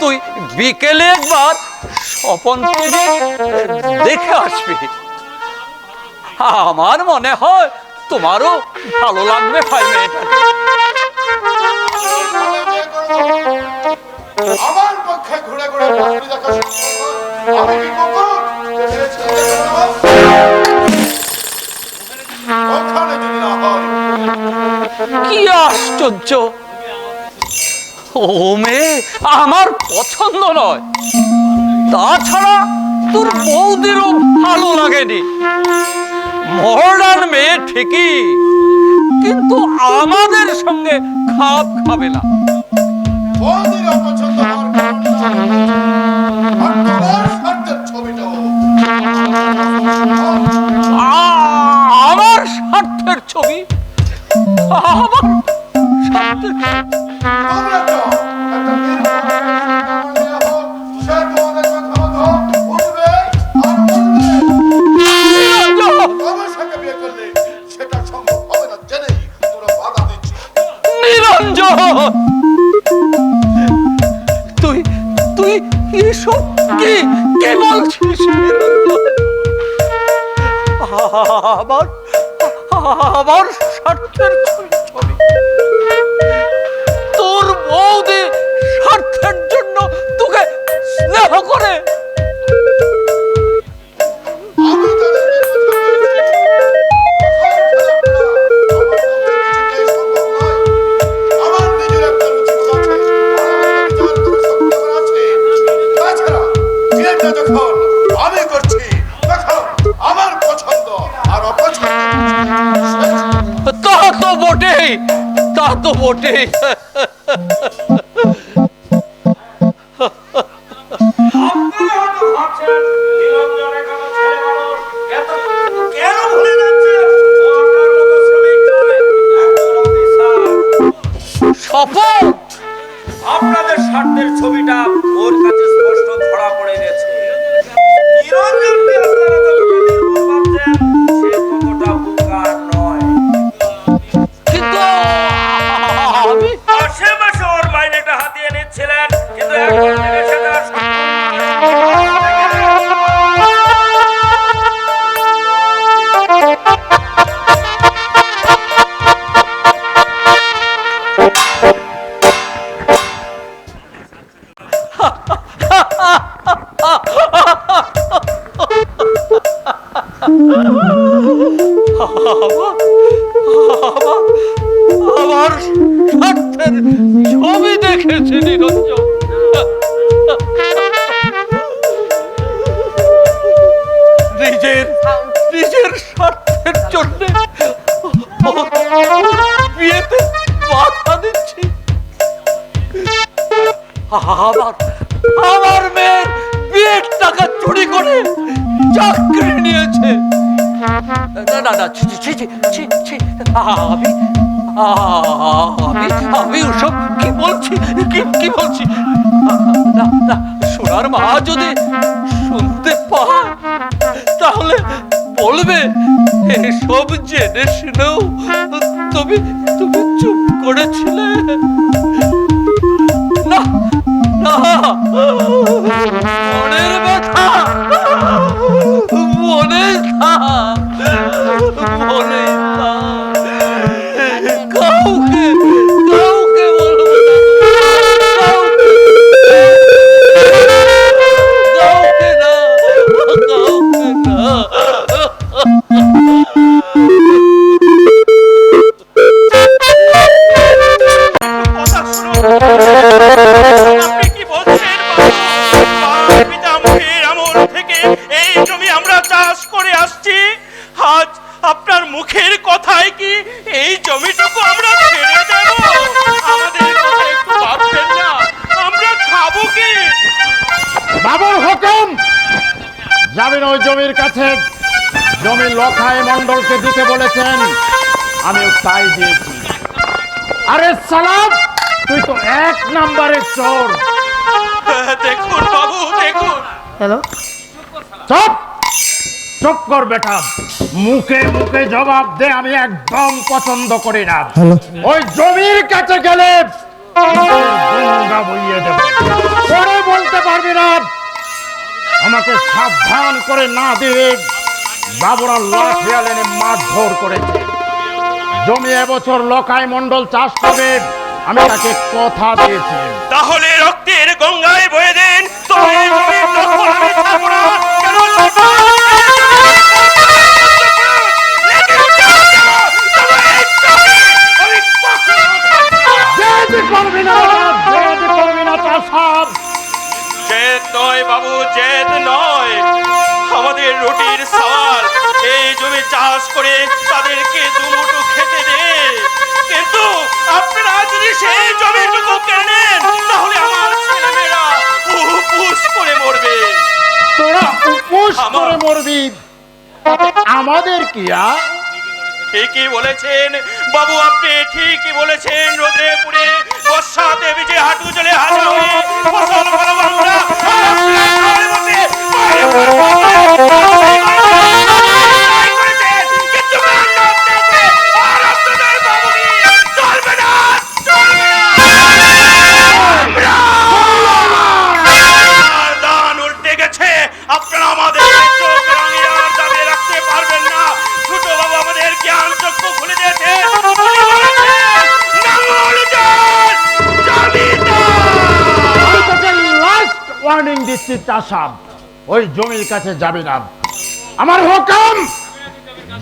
তুই বিকেলে একবার স্বপন থেকে দেখে আসবি। আমার মনে হয় তোমারও ভালো লাগবে ভাই মেয়েটাকে। আমার পক্ষে ঘুরে ঘুরে কি আশ্চর্য! ও মেয়ে আমার পছন্দ নয়। তাছাড়া তোর বৌদিরও ভালো লাগেনি। মডার্ন মেয়ে ঠিকই, কিন্তু আমাদের সঙ্গে খাপ খাবে না। বৌদিরও অপছন্দ আমার আমার সফল আপনাদের স্বার্থের ছবিটা ওর কাছে স্পষ্ট ধরা পড়ে গেছে। আমার আমার মেয়ের বিয়ের টাকা চুরি করে চাকরি নিয়েছে। না না না, ছি ছি ছি ছি আমি আমি আমি ওসব কি বলছি? কি কি বলছি? না না, সোনার মা যদি শুনতে পায়, তাহলে বলবে, এসব জেনে শুনেও তুমি তুমি চুপ করেছিলে। লখাই মন্ডলকে দিতে বলেছেন। আমিও তাই দিয়েছি। আরে সালাম তুই তো এক নম্বরের চোর। দেখুন বাবু দেখুন। চুপ চুপ কর বেটা। মুখে মুখে জবাব দে আমি একদম পছন্দ করি না। ওই জমির কাছে গেলে গঙ্গা বইয়ে দেব। পরে বলতে পারবি না। আমাকে সাবধান করে না দিয়ে বাবুরা লাঠিয়াল এনে মারধর করেছে। জমি এবছর লকাই মন্ডল চাষ করবে আমি তাকে কথা দিয়েছি। তাহলে রক্তের গঙ্গায় বয়ে দেন, তবে তাতে আমাদের কি ঠিকই বলেছেন, বাবু আপনি ঠিকই বলেছেন রোদে পুড়ে বর্ষাতে ভিজে হাঁটু জলে হাজা হয়ে দিচ্ছি চাষাব ওই জমির কাছে যাবি না। আমার হুকুম!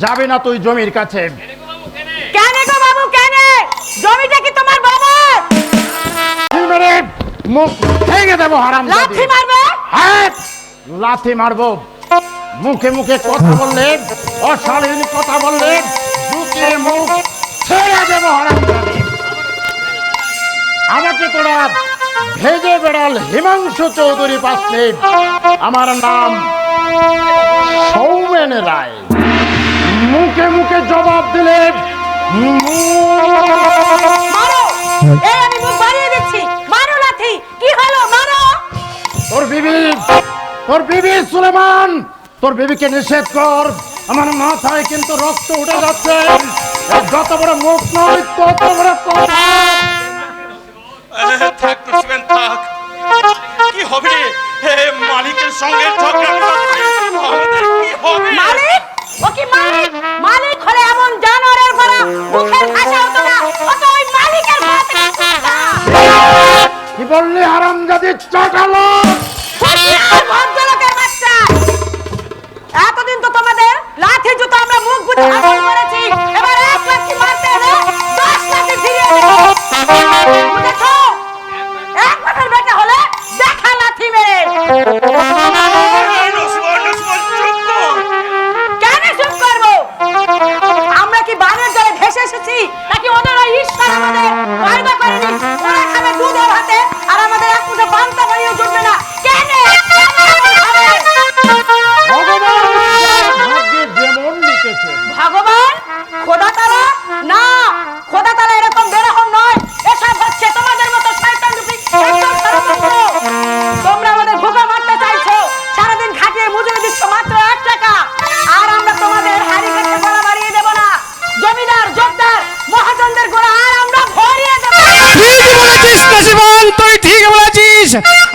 যাবি না তুই জমির কাছে। কেন গো বাবু কেন? জমিটা কি তোমার বাবার? মেরে মুখ ভেঙে দেবো হারাম লাথি মারবে? হ্যাঁ লাথি মারবো। মুখে মুখে কথা বললে অশালীন কথা বললে জুতিয়ে মুখ ছেড়ে দেবো হারাম আমাকে তোরা ভেজে বেড়াল হিমাংশু চৌধুরী পাশে। আমার নাম সৌমেন রায়। মুখে মুখে জবাব দিলে এই আমি মুখ বাড়িয়ে দিচ্ছি। মারো লাথি। কি হলো? মারো! তোর বিবি তোর বিবি সুলেমান তোর বিবিকে নিষেধ কর। আমার মাথায় কিন্তু রক্ত উঠে যাচ্ছে। যত বড় মুখ নয় তত বড়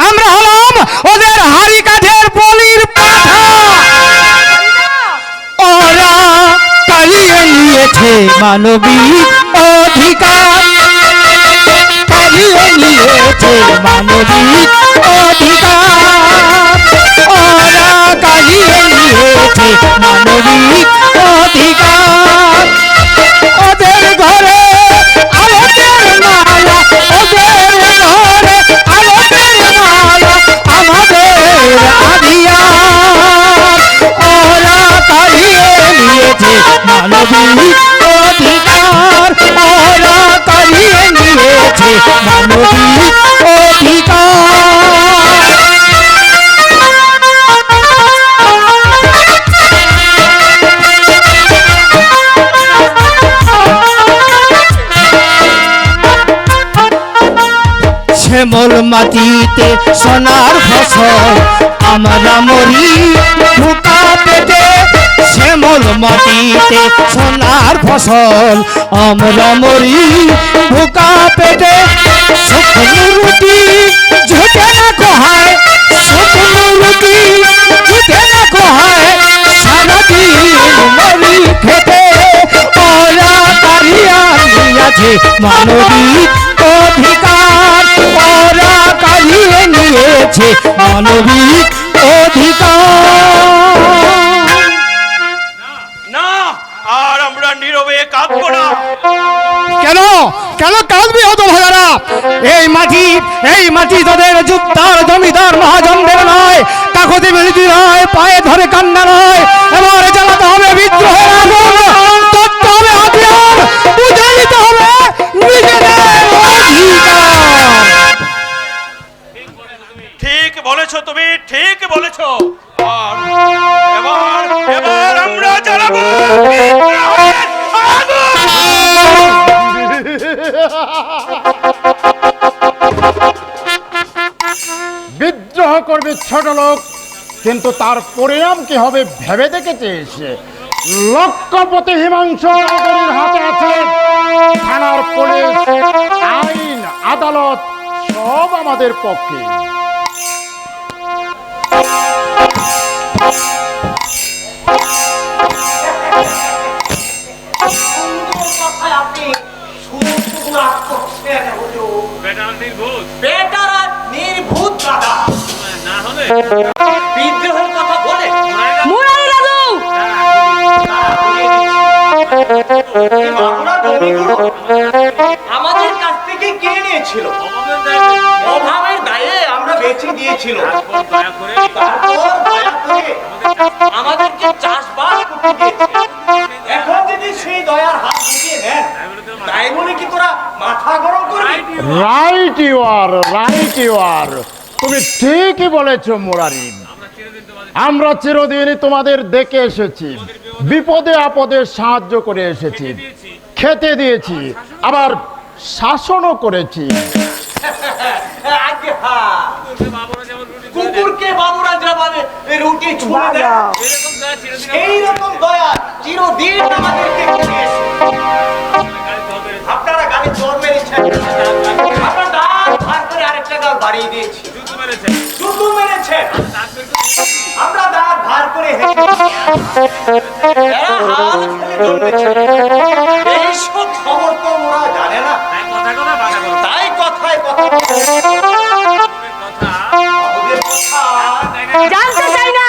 আমরা হলাম ওদের হাড়ি কাঠের বলির পাঠা। ওরা কালিয়ে নিয়েছে মানবিক অধিকার। কালিয়ে নিয়েছে অধিকার। শ্যামল মাটিতে সোনার ফসল, আমরা মরি ঢুকা পেটে। শ্যামল মাটিতে সোনার ফসল, আমরা মরি ঢুকা পেটে। শুকনো রুটি ঝুঁকে না কোহায়, শুকনো রুটি ঝুঁকে না কোহায়, সারাদিন মরি খেতে। ওরা কারিয়া নিয়েছে মানবিক নিয়েছে মানবিক অধিকার। না আর আমরা নীরবে কাঁদবো না। কেন? কেন কাঁদবি হতো ভাগারা এই মাটি এই মাটি তাদের যুক্তার জমিদার মহাজনদের নয়। কাকতি মিলিতি নয় পায়ে ধরে কান্না নয়। এবার জ্বালাতে হবে ছোট লোক, কিন্তু তার পরিণাম কি হবে ভেবে দেখেছিস লক্ষপতি হিমাংশ নগরীর হাতে আছে থানার পুলিশ, আইন, আদালত, সব আমাদের পক্ষে। শুধু রাগ বেটারা নির্ভূত দাদা বিদ্রোহের কথা বলে? মুরারি জমিগুলো আমাদের কাছ থেকে কিনে নিয়েছিল। অভাবের দায়ে আমরা বেচে দিয়েছিল তারপর দয়া করে আমাদেরকে চাষবাস করতে দিয়েছে এখন যদি সেই দয়ার হাত গুটিয়ে নেন তাই বলে কি তোরা মাথা গরম করবি? Right you are right you are তুমি ঠিকই বলেছ মুরারি। আমরা চিরদিনই তোমাদের দেখে এসেছি বিপদে আপদে সাহায্য করে এসেছি খেতে দিয়েছি আবার শাসনও করেছি। কুকুরকে বাবুরা যেভাবে রুটি ছুঁড়ে দেয়। সেই রকম দয়া চিরদিন আমাদেরকে আপনারা গাড়ি মেরেছেন। আমরা করে আরেকটা গাল বাড়িয়ে দিয়েছি। জুতু মেরেছেন আমরা দাঁত ভার করে হেঁটেছি। এরা হাল ছেড়ে জন্মেছে। এইসব খবর তো ওরা জানে না। তাই কথায় কথা জানতে চাই না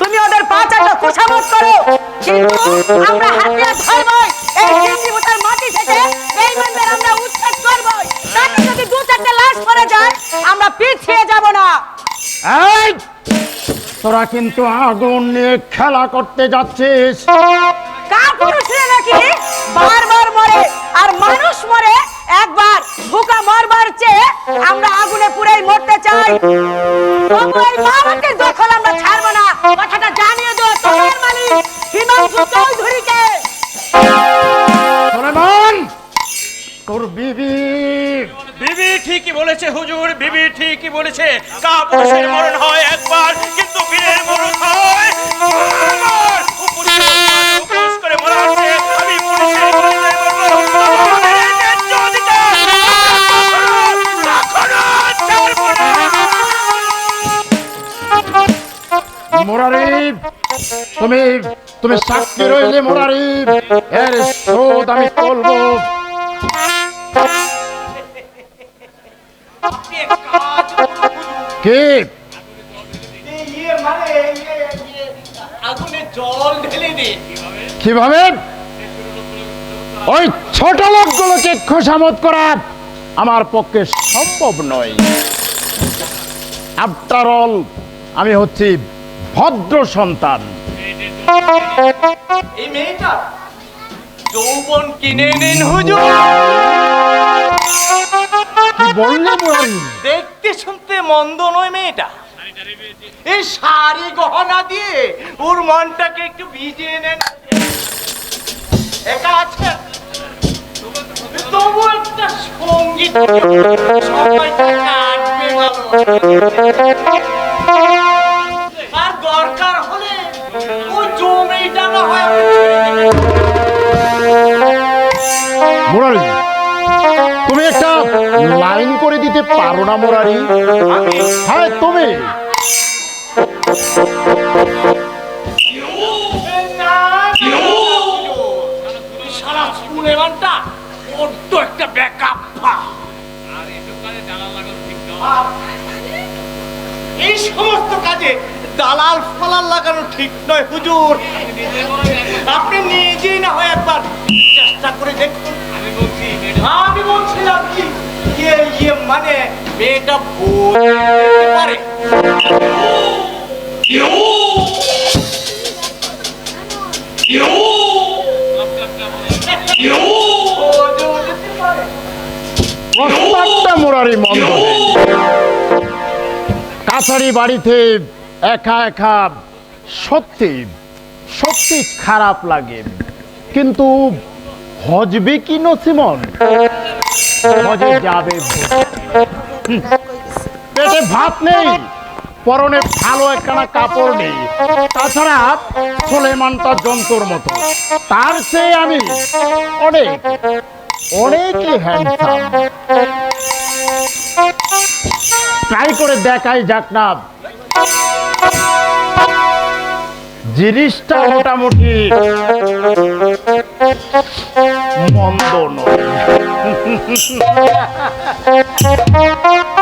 তুমি ওদের পা চারটা খোসামত করো। কিন্তু আমরা তোরা কিন্তু আগুন নিয়ে খেলা করতে যাচ্ছিস। কাপুরুষরা নাকি? বারবার মরে আর মানুষ মরে একবার ভুকা মরবার চেয়ে আমরা আগুনে পুড়েই মরতে চাই। তবু এই বাবাকে দখল আমরা ছাড়বো না। কথাটা জানিয়ে দাও তোমার মালিক হিমাংশু চৌধুরীকে। সুলেমান তোর বিবি। বিবি ঠিকই বলেছে হুজুর বিবি ঠিকই বলেছে। কাপুরুষের মরণ হয় একবার কিন্তু বীরের মরণ উপরে উপোস করে। আমি পুলিশের মরবো। আমাদের এই ন্যায্য অধিকার আমরা কখনো, কখনো ছাড়বো না। মুরারি তুমি তুমি সাক্ষী রইলে মুরারি এর শোধ আমি তুলবো আপনি এক কাজ করুন হুজুর। কি জল ঢেলে দিন কীভাবে? ওই ছোট লোকগুলোকে খোসামত করা আমার পক্ষে সম্ভব নয়। আফটার অল আমি হচ্ছি ভদ্র সন্তান। এই মেয়েটা যৌবন কিনে নিন হুজুর। কি বললে মুরারি দেখতে শুনতে মন্দ নয় মেয়েটা। এই শাড়ি গহনা দিয়ে ওর মনটাকে একটু ভিজিয়ে নেন একা আছে? তবু একটা সংগীত আর দরকার হলে ওই জমিটা না হয়। তুমি একটা লাইন করে দিতে পারো না মুরারি। হ্যাঁ তুমি। দালাল ফালাল লাগানো ঠিক নয়, হুজুর। আপনি নিজেই না হয় একবার চেষ্টা করে দেখুন আমি বলছি আমি বলছিলাম কি মানে মেয়েটা বলতে পারে মুরারি মন্দ কাছারি বাড়িতে একা একা সত্যি সত্যি খারাপ লাগে কিন্তু হজবে কি নসিমন হজে যাবে। পেটে ভাত নেই পরনে ভালো একখানা কাপড় নেই। তাছাড়া সোলেমানটা জন্তুর মতো। তার চেয়ে আমি অনেক অনেকই হ্যান্ডসাম ট্রাই করে দেখাই যাক না। জিনিসটা মোটামুটি মন্দ নয়।